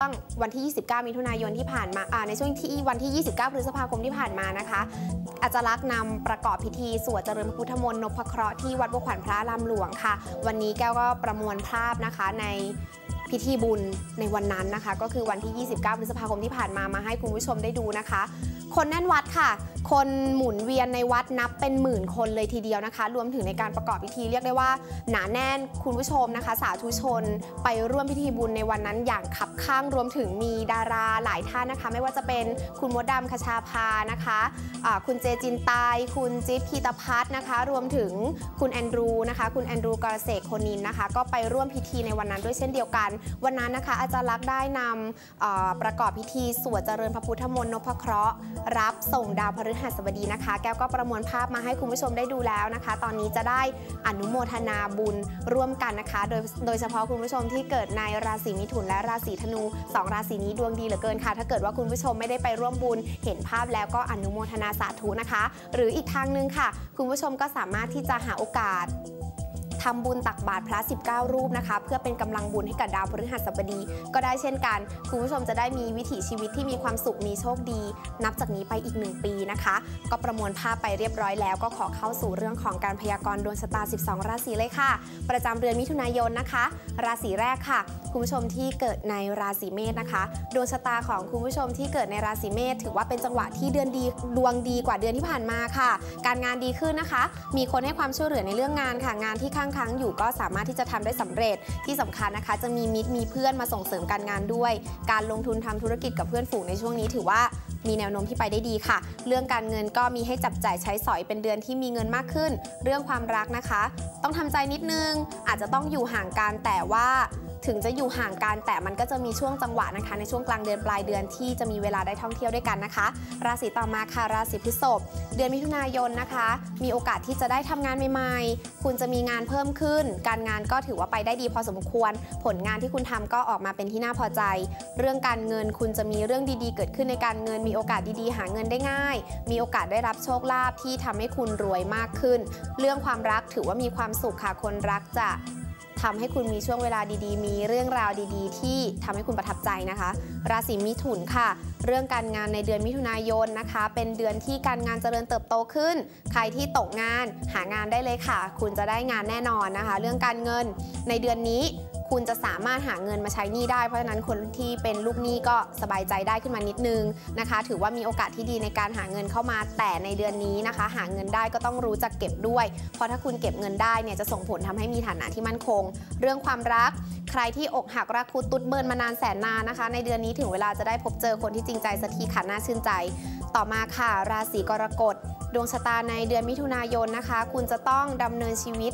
ช่วงวันที่ 29 มิถุนายนที่ผ่านมาในช่วงที่วันที่ 29 พฤษภาคมที่ผ่านมานะคะ อาจารย์ลักษ์นำประกอบพิธีสวดเจริญพระพุทธมนต์นพเคราะห์ที่วัดบวขวัญพระรามหลวงค่ะ วันนี้แก้วก็ประมวลภาพนะคะในพิธีบุญในวันนั้นนะคะ ก็คือวันที่ 29 พฤษภาคมที่ผ่านมามาให้คุณผู้ชมได้ดูนะคะ คนแน่นวัดค่ะ คนหมุนเวียนในวัดนับเป็นหมื่นคนเลยทีเดียวนะคะ รวมถึงในการประกอบพิธีเรียกได้ว่า หนาแน่นคุณผู้ชมนะคะ สาธุชน ไปร่วมพิธีบุญในวันนั้นอย่างขับข้างรวมถึงมีดาราหลายท่านนะคะ ไม่ว่าจะเป็นคุณมดดำคชาพานะคะะคุณเจจินตาย คุณจิ๊บคีตพัฒนะคะ รวมถึงคุณแอนดรูนะคะ คุณแอนดรูกรเสกโคนินนะคะ ก็ไปร่วมพิธีในวันนั้นด้วยเช่นเดียวกัน วันนั้นนะคะอาจารย์ลักษณ์ได้นำประกอบพิธีสวดเจริญพระพุทธมนต์นพเคราะห์รับส่งดาวพฤหัสบดีนะคะ แก้วก็ประมวลภาพมาให้คุณผู้ชมได้ดูแล้วนะคะ ตอนนี้จะได้อนุโมทนาบุญร่วมกันนะคะ โดยโดยเฉพาะคุณผู้ชมที่เกิดในราศีมิถุนและราศีธนู 2 ราศีนี้ดวงดีเหลือเกินค่ะ ถ้าเกิดว่าคุณผู้ชมไม่ได้ไปร่วมบุญ เห็นภาพแล้วก็อนุโมทนาสาธุนะคะ หรืออีกทางหนึ่งค่ะ คุณผู้ชมก็สามารถที่จะหาโอกาส ทำบุญตักบาตรพระ19 รูปนะคะ เพื่อเป็นกำลังบุญให้กับดาวพฤหัสบดี ก็ได้เช่นกัน คุณผู้ชมจะได้มีวิถีชีวิตที่มีความสุขมีโชคดี นับจากนี้ไปอีก 1 ปีนะคะ ก็ประมวลภาพไปเรียบร้อยแล้ว ก็ขอเข้าสู่เรื่องของการพยากรณ์ดวงชะตา 12 ราศีเลยค่ะ ประจำเดือนมิถุนายนนะคะ ราศีแรกค่ะ คุณผู้ชมที่เกิดในราศีเมษนะคะดวงชะตาของคุณผู้ชมที่เกิดในราศีเมษถือว่าเป็นจังหวะที่เดือนดีดวงดีกว่าเดือนที่ผ่านมาค่ะ การงานดีขึ้นนะคะ มีคนให้ความช่วยเหลือในเรื่องงานค่ะงานที่ค้างค้างอยู่ก็สามารถที่จะทำได้สำเร็จที่สำคัญนะคะ จะมีมิตรมีเพื่อนมาส่งเสริมการงานด้วย การลงทุนทำธุรกิจกับเพื่อนฝูงในช่วงนี้ถือว่ามีแนวโน้มที่ไปได้ดีค่ะ เรื่องการเงินก็มีให้จับจ่ายใช้สอยเป็นเดือนที่มีเงินมากขึ้น เรื่องความรักนะคะ ต้องทำใจนิดนึง อาจจะต้องอยู่ห่างกันแต่ว่า ถึงจะอยู่ห่างกันแต่มันก็จะมีช่วงจังหวะนะคะ ในช่วงกลางเดือนปลายเดือนที่จะมีเวลาได้ท่องเที่ยวด้วยกันนะคะ ราศีต่อมาค่ะราศีพฤษภเดือนมิถุนายนนะคะ มีโอกาสที่จะได้ทำงานใหม่ ๆ คุณจะมีงานเพิ่มขึ้น การงานก็ถือว่าไปได้ดีพอสมควร ผลงานที่คุณทำก็ออกมาเป็นที่น่าพอใจ เรื่องการเงินคุณจะมีเรื่องดีๆ เกิดขึ้นในการเงิน มีโอกาสดีๆ หาเงินได้ง่าย มีโอกาสได้รับโชคลาภที่ทำให้คุณรวยมากขึ้น เรื่องความรักถือว่ามีความสุขค่ะคนรักจะ ทำให้คุณมีช่วงเวลาดีๆ มีเรื่องราวดีๆ ที่ทำให้คุณประทับใจนะคะ ราศีมิถุนค่ะ เรื่องการงานในเดือนมิถุนายนนะคะ เป็นเดือนที่การงานเจริญเติบโตขึ้น ใครที่ตกงานหางานได้เลยค่ะ คุณจะได้งานแน่นอนนะคะ เรื่องการเงินในเดือนนี้ คุณจะสามารถหาเงินมาใช้หนี้ได้เพราะฉะนั้นคนที่เป็นลูกหนี้ก็สบายใจได้ขึ้นมานิดนึงนะคะ ถือว่ามีโอกาสที่ดีในการหาเงินเข้ามาแต่ในเดือนนี้นะคะ หาเงินได้ก็ต้องรู้จักเก็บด้วย เพราะถ้าคุณเก็บเงินได้เนี่ยจะส่งผลทำให้มีฐานะที่มั่นคง เรื่องความรักใครที่อกหักรักคุดตุดเบิร์นมานานแสนนานนะคะ ในเดือนนี้ถึงเวลาจะได้พบเจอคนที่จริงใจสักทีค่ะน่าชื่นใจ ต่อมาค่ะ ราศีกรกฎดวงชะตาในเดือนมิถุนายนนะคะ คุณจะต้องดำเนินชีวิต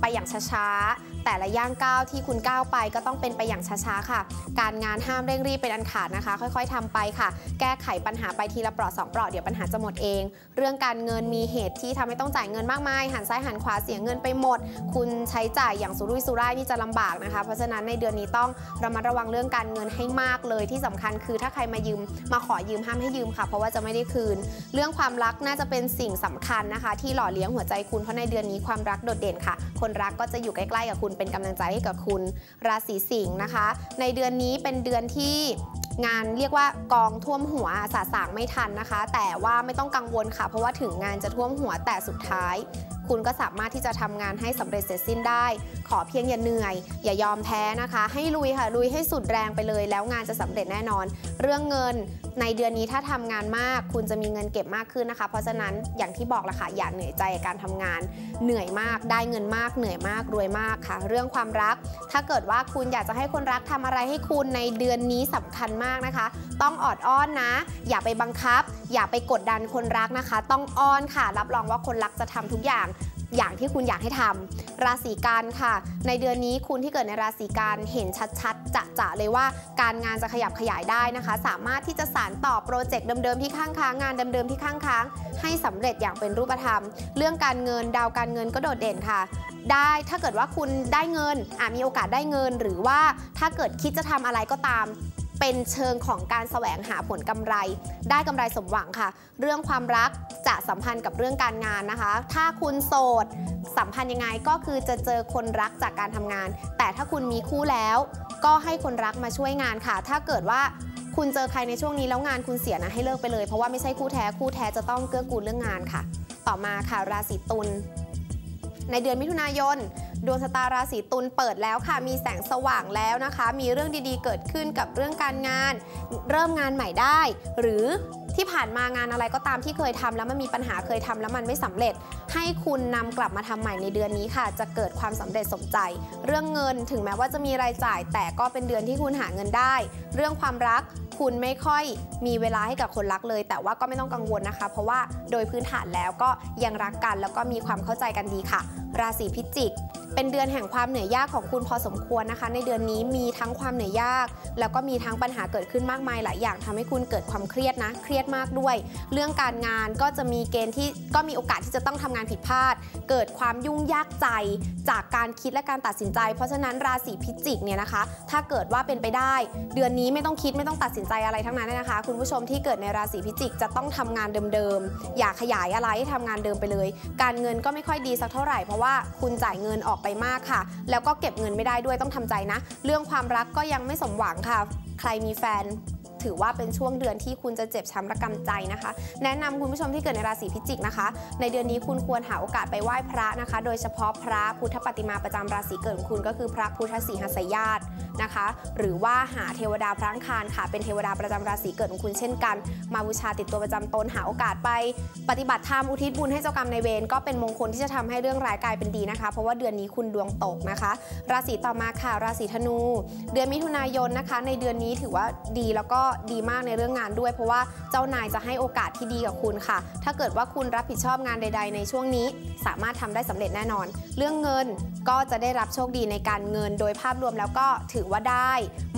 ไปอย่างช้าๆ แต่ละย่างก้าวที่คุณก้าวไปก็ต้องเป็นไปอย่างช้าๆค่ะ การงานห้ามเร่งรีบเป็นอันขาดนะคะ ค่อยๆทำไปค่ะ แก้ไขปัญหาไปทีละเปราะสองเปราะเดี๋ยวปัญหาจะหมดเอง เรื่องการเงินมีเหตุที่ทำให้ต้องจ่ายเงินมากมาย หันซ้ายหันขวาเสียเงินไปหมด คุณใช้จ่ายอย่างสุรุ่ยสุร่ายนี่จะลำบากนะคะ เพราะฉะนั้นในเดือนนี้ต้องระมัดระวังเรื่องการเงินให้มากเลยที่สำคัญคือถ้าใครมายืมมาขอยืมห้ามให้ยืมค่ะ เพราะว่าจะไม่ได้คืน เรื่องความรักน่าจะเป็นสิ่งสำคัญนะคะ ที่หล่อเลี้ยงหัวใจคุณเพราะในเดือนนี้ความรักโดดเด่นค่ะ คนรักก็จะอยู่ใกล้ๆกับคุณเป็นกำลังใจให้กับคุณราศีสิงห์นะคะ ในเดือนนี้เป็นเดือนที่ งานเรียกว่ากองท่วมหัวสาสางไม่ทันนะคะ แต่ว่าไม่ต้องกังวลค่ะ เพราะว่าถึงงานจะท่วมหัวแต่สุดท้าย คุณก็สามารถที่จะทำงานให้สำเร็จเสร็จสิ้นได้ ขอเพียงอย่าเหนื่อย อย่ายอมแพ้นะคะ ให้ลุยค่ะลุยให้สุดแรงไปเลย แล้วงานจะสำเร็จแน่นอน เรื่องเงินในเดือนนี้ถ้าทำงานมาก คุณจะมีเงินเก็บมากขึ้นนะคะ เพราะฉะนั้นอย่างที่บอกละค่ะอย่าเหนื่อยใจการทำงาน เหนื่อยมากได้เงินมากเหนื่อยมากรวยมากค่ะ เรื่องความรัก ถ้าเกิดว่าคุณอยากจะให้คนรักทำอะไรให้คุณในเดือนนี้สำคัญมากนะคะ ต้องออดอ้อนนะ อย่าไปบังคับ อย่าไปกดดันคนรักนะคะ ต้องอ้อนค่ะ รับรองว่าคนรักจะทำทุกอย่างอย่างที่คุณอยากให้ทำราศีกันค่ะ ในเดือนนี้คุณที่เกิดในราศีกันเห็นชัดๆจะๆเลยว่าการงานจะขยับขยายได้นะคะ สามารถที่จะสานต่อโปรเจกต์เดิมๆที่ข้างค้างงานเดิมๆที่ข้างค้าง ให้สำเร็จอย่างเป็นรูปธรรม เรื่องการเงินดาวการเงินก็โดดเด่นค่ะ ได้ถ้าเกิดว่าคุณได้เงินอาจมีโอกาสได้เงิน หรือว่าถ้าเกิดคิดจะทำอะไรก็ตาม เป็นเชิงของการแสวงหาผลกำไร ได้กำไรสมหวังค่ะ เรื่องความรักจะสัมพันธ์กับเรื่องการงานนะคะ ถ้าคุณโสด สัมพันธ์ยังไงก็คือจะเจอคนรักจากการทำงาน แต่ถ้าคุณมีคู่แล้ว ก็ให้คนรักมาช่วยงานค่ะ ถ้าเกิดว่าคุณเจอใครในช่วงนี้แล้วงานคุณเสียนะให้เลิกไปเลย เพราะว่าไม่ใช่คู่แท้คู่แท้จะต้องเกื้อกูลเรื่องงานค่ะ ต่อมาค่ะราศีตุลในเดือนมิถุนายน ดวงชะตาราศีตุลเปิดแล้วค่ะ มีแสงสว่างแล้วนะคะ มีเรื่องดีๆ เกิดขึ้นกับเรื่องการงาน เริ่มงานใหม่ได้ หรือที่ผ่านมางานอะไรก็ตามที่เคยทำแล้วมันมีปัญหาเคยทำแล้วมันไม่สำเร็จ ให้คุณนำกลับมาทำใหม่ในเดือนนี้ค่ะ จะเกิดความสำเร็จสมใจ เรื่องเงินถึงแม้ว่าจะมีรายจ่าย แต่ก็เป็นเดือนที่คุณหาเงินได้ เรื่องความรักคุณไม่ค่อยมีเวลาให้กับคนรักเลย แต่ว่าก็ไม่ต้องกังวลนะคะ เพราะว่าโดยพื้นฐานแล้วก็ยังรักกัน แล้วก็มีความเข้าใจกันดีค่ะ ราศีพิจิกเป็นเดือนแห่งความเหนื่อยยากของคุณพอสมควรนะคะ ในเดือนนี้มีทั้งความเหนื่อยยาก แล้วก็มีทั้งปัญหาเกิดขึ้นมากมายหลายอย่างทำให้คุณเกิดความเครียดนะ เครียดมากด้วย เรื่องการงานก็จะมีเกณฑ์ที่ก็มีโอกาสที่จะต้องทำงานผิดพลาด เกิดความยุ่งยากใจจากการคิดและการตัดสินใจ เพราะฉะนั้นราศีพิจิกเนี่ยนะคะ ถ้าเกิดว่าเป็นไปได้ เดือนนี้ไม่ต้องคิดไม่ต้องตัดสินใจอะไรทั้งนั้นนะคะ คุณผู้ชมที่เกิดในราศีพิจิกจะต้องทำงานเดิมๆ อย่าขยายอะไรให้ทำงานเดิมไปเลย การเงินก็ไม่ค่อยดีสักเท่าไหร่เพราะว่าคุณจ่ายเงินออกไปมากค่ะ แล้วก็เก็บเงินไม่ได้ด้วยต้องทำใจนะ เรื่องความรักก็ยังไม่สมหวังค่ะ ใครมีแฟนถือว่าเป็นช่วงเดือนที่คุณจะเจ็บช้ำระกำใจนะคะ แนะนำคุณผู้ชมที่เกิดในราศีพิจิกนะคะ ในเดือนนี้คุณควรหาโอกาสไปไหว้พระนะคะ โดยเฉพาะพระพุทธปฏิมาประจำราศีเกิดของคุณก็คือพระพุทธสีหสยาตนะคะ หรือว่าหาเทวดาพระอังคารค่ะ เป็นเทวดาประจำราศีเกิดของคุณเช่นกัน มาบูชาติดตัวประจำตนหาโอกาสไป ปฏิบัติธรรมอุทิศบุญให้เจ้ากรรมในเวรก็เป็นมงคลที่จะทำให้เรื่องร้ายกลายเป็นดีนะคะ เพราะว่าเดือนนี้คุณดวงตกนะคะ ราศีต่อมาค่ะ ราศีธนู เดือนมิถุนายนนะคะ ในเดือนนี้ถือว่าดีแล้วก็ดีมากในเรื่องงานด้วย เพราะว่าเจ้านายจะให้โอกาสที่ดีกับคุณค่ะ ถ้าเกิดว่าคุณรับผิดชอบงานใด ๆ ในช่วงนี้ สามารถทำได้สำเร็จแน่นอน เรื่องเงินก็จะได้รับโชคดีในการเงินโดยภาพรวมแล้วก็ถือว่าได้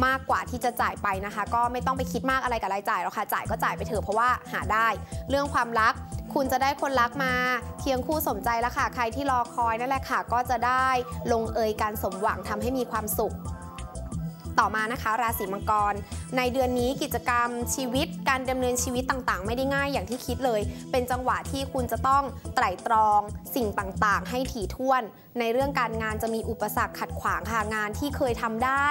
มากกว่าที่จะจ่ายไปนะคะ ก็ไม่ต้องไปคิดมากอะไรกับรายจ่ายหรอกค่ะจ่ายก็จ่ายไปเถอะเพราะว่าหาได้ เรื่องความรักคุณจะได้คนรักมาเคียงคู่สมใจแล้วค่ะ ใครที่รอคอยนั่นแหละค่ะ ก็จะได้ลงเอยการสมหวังทำให้มีความสุข ต่อมานะคะ ราศีมังกร ในเดือนนี้กิจกรรมชีวิตการดำเนินชีวิตต่างๆ ไม่ได้ง่ายอย่างที่คิดเลย เป็นจังหวะที่คุณจะต้องไตร่ตรองสิ่งต่างๆ ให้ถี่ถ้วน ในเรื่องการงานจะมีอุปสรรคขัดขวางค่ะงานที่เคยทำได้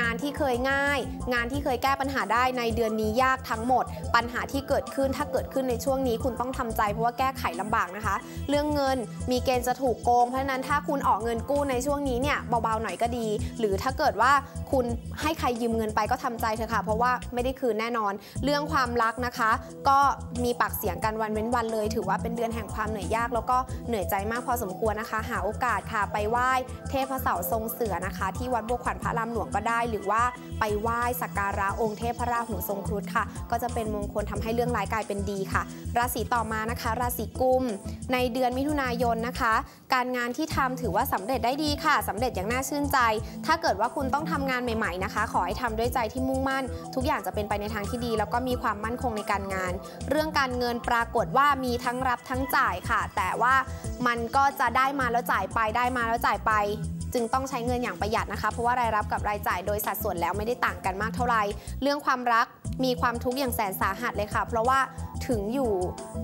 งานที่เคยง่าย งานที่เคยแก้ปัญหาได้ในเดือนนี้ยากทั้งหมด ปัญหาที่เกิดขึ้นถ้าเกิดขึ้นในช่วงนี้คุณต้องทำใจเพราะว่าแก้ไขลำบากนะคะ เรื่องเงินมีเกณฑ์จะถูกโกง เพราะฉะนั้นถ้าคุณออกเงินกู้ในช่วงนี้เนี่ยเบาๆหน่อยก็ดี หรือถ้าเกิดว่าคุณให้ใครยืมเงินไปก็ทำใจเถอะค่ะ เพราะว่าไม่ได้คืนแน่นอน เรื่องความรักนะคะ ก็มีปากเสียงกันวันเว้นวันเลย ถือว่าเป็นเดือนแห่งความเหนื่อยยาก แล้วก็เหนื่อยใจมากพอสมควรนะคะ หาโอกาสค่ะไปไหว้เทพเสาทรงเสือนะคะ ที่วัดบัวขวัญพระรามหลวงก็ได้ หรือว่าไปไหว้สักการะองค์เทพพระราหูทรงครุฑค่ะ ก็จะเป็นมงคลทำให้เรื่องร้ายกลายเป็นดีค่ะ ราศีต่อมานะคะ ราศีกุม ในเดือนมิถุนายนนะคะ การงานที่ทำถือว่าสำเร็จได้ดีค่ะสำเร็จอย่างน่าชื่นใจ ถ้าเกิดว่าคุณต้องทำงานใหม่นะคะ ขอให้ทำด้วยใจที่มุ่งมั่น ทุกอย่างจะเป็นไปในทางที่ดี แล้วก็มีความมั่นคงในการงาน เรื่องการเงินปรากฏว่ามีทั้งรับทั้งจ่ายค่ะ แต่ว่ามันก็จะได้มาแล้วจ่ายไปได้มาแล้วจ่ายไป จึงต้องใช้เงินอย่างประหยัดนะคะ เพราะว่ารายรับกับรายจ่ายโดยสัดส่วนแล้วไม่ได้ต่างกันมากเท่าไหร่เรื่องความรักมีความทุกข์อย่างแสนสาหัสเลยค่ะ เพราะว่าถึงอยู่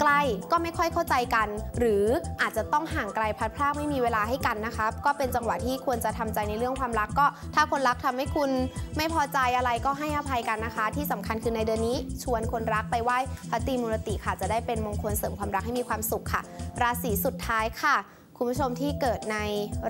ใกล้ก็ไม่ค่อยเข้าใจกัน หรืออาจจะต้องห่างไกลพัดพรากไม่มีเวลาให้กันนะคะก็เป็นจังหวะที่ควรจะทำใจในเรื่องความรักก็ ถ้าคนรักทำให้คุณไม่พอใจอะไรก็ให้อภัยกันนะคะ ที่สำคัญคือในเดือนนี้ ชวนคนรักไปไหว้พระตรีมูรติค่ะ จะได้เป็นมงคลเสริมความรักให้มีความสุขค่ะ ราศีสุดท้ายค่ะ คุณผู้ชมที่เกิดใน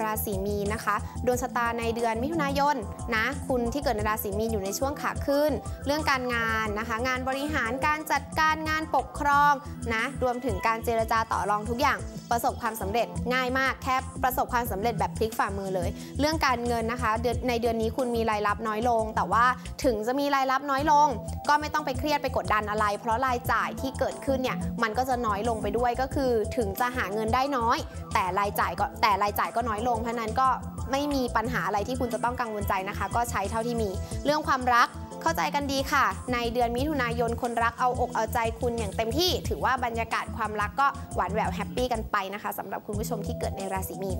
ราศีมีนนะคะดวงชะตาในเดือนมิถุนายนนะคุณที่เกิดในราศีมีนอยู่ในช่วงขาขึ้น เรื่องการงานนะคะ งานบริหารการจัดการงานปกครองนะรวมถึงการเจรจาต่อรองทุกอย่างประสบความสำเร็จง่ายมากแค่ประสบความสำเร็จแบบพลิกฝ่ามือเลย เรื่องการเงินนะคะในเดือนนี้คุณมีรายรับน้อยลง แต่ว่าถึงจะมีรายรับน้อยลง ก็ไม่ต้องไปเครียดไปกดดันอะไร เพราะรายจ่ายที่เกิดขึ้นเนี่ยมันก็จะน้อยลงไปด้วยก็คือ ถึงจะหาเงินได้น้อย แต่รรายจ่ายก็แต่รายจ่ายก็น้อยลง เพราะนั้นก็ไม่มีปัญหาอะไรที่คุณจะต้องกังวลใจนะคะ ก็ใช้เท่าที่มี เรื่องความรักเข้าใจกันดีค่ะ ในเดือนมิถุนายนคนรักเอาอกเอาใจคุณอย่างเต็มที่ ถือว่าบรรยากาศความรักก็หวานแหววแฮปปี้กันไปนะคะสำหรับคุณผู้ชมที่เกิดในราศีมีน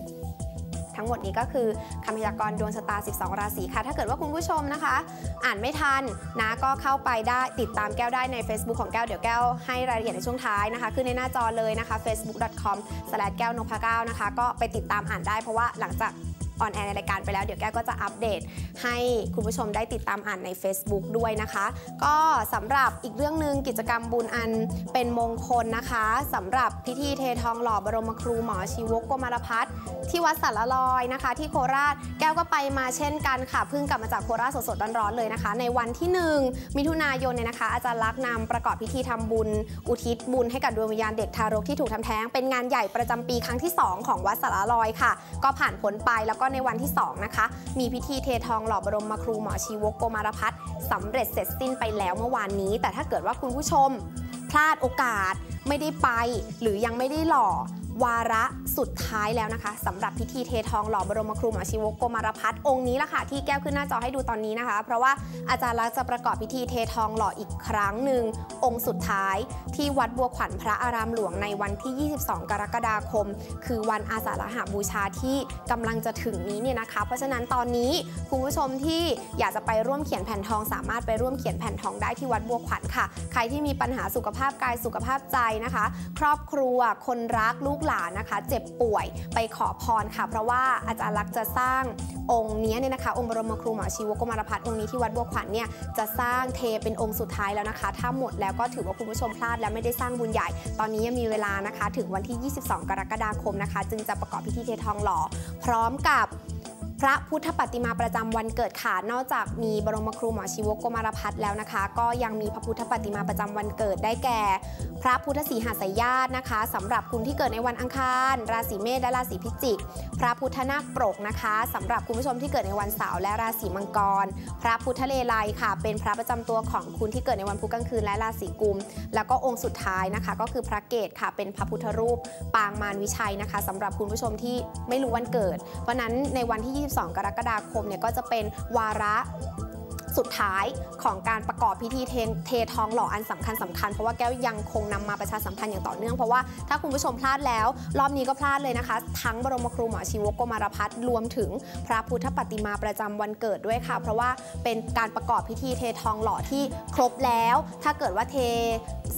ทั้งหมดนี้ก็คือคำพยากรณ์ดวงชะตา 12 ราศีค่ะ ถ้าเกิดว่าคุณผู้ชมนะคะ อ่านไม่ทันนะก็เข้าไปได้ติดตามแก้วได้ใน Facebook ของแก้วเดี๋ยวแก้วให้รายละเอียดในช่วงท้ายนะคะ ขึ้นในหน้าจอเลยนะคะ facebook.com แก้วนพเก้านะคะ ก็ไปติดตามอ่านได้เพราะว่าหลังจาก ออนแอร์ในรายการไปแล้ว เดี๋ยวแก้วก็จะอัปเดต ให้คุณผู้ชมได้ติดตามอ่านใน Facebook ด้วยนะคะ ก็สำหรับอีกเรื่องหนึ่งกิจกรรมบุญอันเป็นมงคลนะคะสำหรับพิธีเททองหล่อบรมครูหมอชีวกโกมารพัฒน์ที่วัดสารลอยนะคะ ที่โคราชแก้วก็ไปมาเช่นกันค่ะเพิ่งกลับมาจากโคราชสดๆร้อนๆเลยนะคะ ในวันที่ 1 มิถุนายนเนี่ยนะคะ อาจารย์ลักษณ์นำประกอบพิธีทำบุญ อุทิศบุญให้กับดวงวิญญาณเด็กทารกที่ถูกทำแท้ง เป็นงานใหญ่ประจำปีครั้งที่ 2 ของวัดสารลอยค่ะ ก็ผ่านผลไปแล้วก็ในวันที่ 2 นะคะ มีพิธีเททองหล่อบรมครูหมอชีวกโกมารพัฒน์สำเร็จเสร็จสิ้นไปแล้วเมื่อวานนี้ แต่ถ้าเกิดว่าคุณผู้ชมพลาดโอกาสไม่ได้ไป หรือยังไม่ได้หล่อ วาระสุดท้ายแล้วนะคะสำหรับพิธีเททองหล่อบรมครูหมอชีวกโกมารพัฒน์องค์นี้ละค่ะที่แก้วขึ้นหน้าจอให้ดูตอนนี้นะคะ เพราะว่าอาจารย์ลักษณ์จะประกอบพิธีเททองหล่ออีกครั้งหนึ่งองค์สุดท้าย ที่วัดบัวขวัญพระอารามหลวงในวันที่ 22 กรกฎาคม คือวันอาสาฬหาบูชาที่กำลังจะถึงนี้เนี่ยนะคะ เพราะฉะนั้นตอนนี้คุณผู้ชมที่อยากจะไปร่วมเขียนแผ่นทองสามารถไปร่วมเขียนแผ่นทองได้ที่วัดบัวขวัญค่ะ ใครที่มีปัญหาสุขภาพกายสุขภาพใจนะคะ ครอบครัวคนรักลูกหลานนะคะ เจ็บป่วยไปขอพรค่ะ เพราะว่าอาจารย์ลักษณ์จะสร้างองค์นี้เนี่ยนะคะ องค์บรมครูหมอชีวกโกมารพัฒน์องค์นี้ที่วัดบัวขวัญเนี่ยจะสร้างเทเป็นองค์สุดท้ายแล้วนะคะ ถ้าหมดแล้วก็ถือว่าคุณผู้ชมพลาดและไม่ได้สร้างบุญใหญ่ ตอนนี้ยังมีเวลานะคะ ถึงวันที่ 22 กรกฎาคมนะคะ จึงจะประกอบพิธีเททองหล่อ พร้อมกับ พระพุทธปฏิมาประจำวันเกิดค่ะ นอกจากมีบรมครูหมอชีวกโกมารพัฒน์แล้วนะคะ ก็ยังมีพระพุทธปฏิมาประจำวันเกิดได้แก่ พระพุทธสีหาสายญาตินะคะสำหรับคุณที่เกิดในวันอังคาร ราศีเมษและราศีพิจิก พระพุทธนาคปรกนะคะสำหรับคุณผู้ชมที่เกิดในวันเสาร์และราศีมังกร พระพุทธเลไลค่ะ เป็นพระประจำตัวของคุณที่เกิดในวันพุธกลางคืนและราศีกุม แล้วก็องค์สุดท้ายนะคะ ก็คือพระเกศค่ะ เป็นพระพุทธรูปปางมารวิชัยนะคะสำหรับคุณผู้ชมที่ไม่รู้วันเกิด เพราะนั้นในวันที่22กรกฎาคมเนี่ยก็จะเป็นวาระ สุดท้ายของการประกอบพิธีเทเททองหล่ออันสำคัญสำคัญเพราะว่าแก้วยังคงนำมาประชาสัมพันธ์อย่างต่อเนื่องเพราะว่าถ้าคุณผู้ชมพลาดแล้ว รอบนี้ก็พลาดเลยนะคะ ทั้งบรมครูหมอชีวกโกมารพัฒน์รวมถึงพระพุทธปฏิมาประจำวันเกิดด้วยค่ะ เพราะว่าเป็นการประกอบพิธีเททองหล่อที่ครบแล้ว ถ้าเกิดว่าเท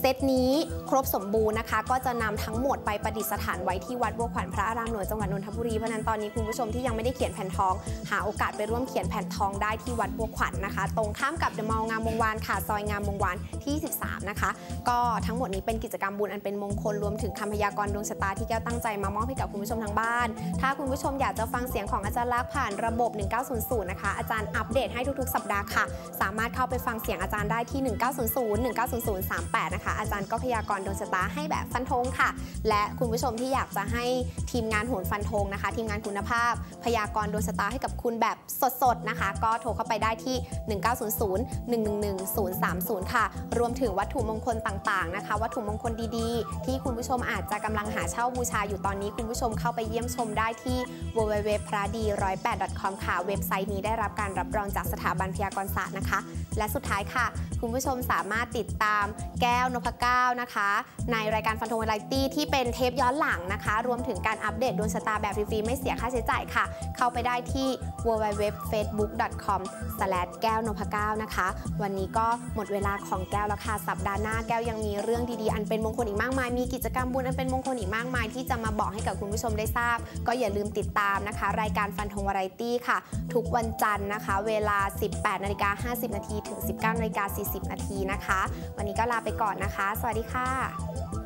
เซตนี้ครบสมบูรณ์นะคะ ก็จะนำทั้งหมดไปประดิษฐานไว้ที่วัดบัวขวัญพระอารามหลวงจังหวัดนนทบุรีเพราะนั้นตอนนี้คุณผู้ชมที่ยังไม่ได้เขียนแผ่นทอง หาโอกาสไปร่วมเขียนแผ่นทองได้ที่วัดบัวขวัญนะคะตรงข้ามกับเดอะมอลล์งามวงวานค่ะ ซอยงามวงวานที่ 13 นะคะ ก็ทั้งหมดนี้เป็นกิจกรรมบุญอันเป็นมงคลรวมถึงคำพยากรณ์ดวงชะตาที่แก้วตั้งใจมามอบให้กับคุณผู้ชมทางบ้าน ถ้าคุณผู้ชมอยากจะฟังเสียงของอาจารย์ลักษ์ผ่านระบบ 1900 นะคะ อาจารย์อัปเดตให้ทุกๆ สัปดาห์ค่ะ สามารถเข้าไปฟังเสียงอาจารย์ได้ที่ 1900 190038 นะคะ อาจารย์ก็พยากรณ์ดวงชะตาให้แบบฟันธงค่ะ และคุณผู้ชมที่อยากจะให้ทีมงานโหนฟันธงนะคะ ทีมงานคุณภาพ พยากรณ์ดวงชะตาให้กับคุณแบบสดๆนะคะ ก็โทรเข้าไปได้ที่1900 111 030 ค่ะ รวมถึงวัตถุมงคลต่างๆนะคะ วัตถุมงคลดีๆ ที่คุณผู้ชมอาจจะกำลังหาเช่าบูชาอยู่ตอนนี้คุณผู้ชมเข้าไปเยี่ยมชมได้ที่ www พระดี108 com ค่ะ เว็บไซต์นี้ได้รับการรับรองจากสถาบันพยากรศาสตร์นะคะ และสุดท้ายค่ะ คุณผู้ชมสามารถติดตามแก้วนพเก้านะคะ ในรายการฟันธงวาไรตี้ที่เป็นเทปย้อนหลังนะคะ รวมถึงการอัปเดตดวงชะตาแบบฟรีๆไม่เสียค่าใช้จ่ายค่ะ เข้าไปได้ที่ www.facebook.com แก้วนพเก้านะคะ วันนี้ก็หมดเวลาของแก้วแล้วค่ะ สัปดาห์หน้าแก้วยังมีเรื่องดีๆ อันเป็นมงคลอีกมากมาย มีกิจกรรมบุญอันเป็นมงคลอีกมากมาย ที่จะมาบอกให้กับคุณผู้ชมได้ทราบ ก็อย่าลืมติดตามนะคะ รายการฟันธงวารตี้ค่ะ ทุกวันจันทร์นะคะ เวลา 18นาฬิกา50นาทีถึง 19นาฬิกา40นาทีนะคะ วันนี้ก็ลาไปก่อนนะคะ สวัสดีค่ะ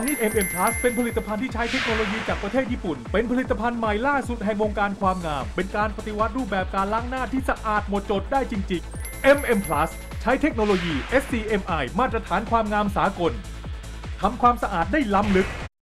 อนนี้ MM Plus เป็นผลิตภัณฑ์ที่ใช้เทคโนโลยีจากประเทศญี่ปุ่น เป็นผลิตภัณฑ์ใหม่ล่าสุดแห่งวงการความงาม เป็นการปฏิวัติรูปแบบการล้างหน้าที่สะอาดหมดจดได้จริง ๆ MM Plus ใช้เทคโนโลยี SCMI มาตรฐานความงามสากลทำความสะอาดได้ล้ำลึก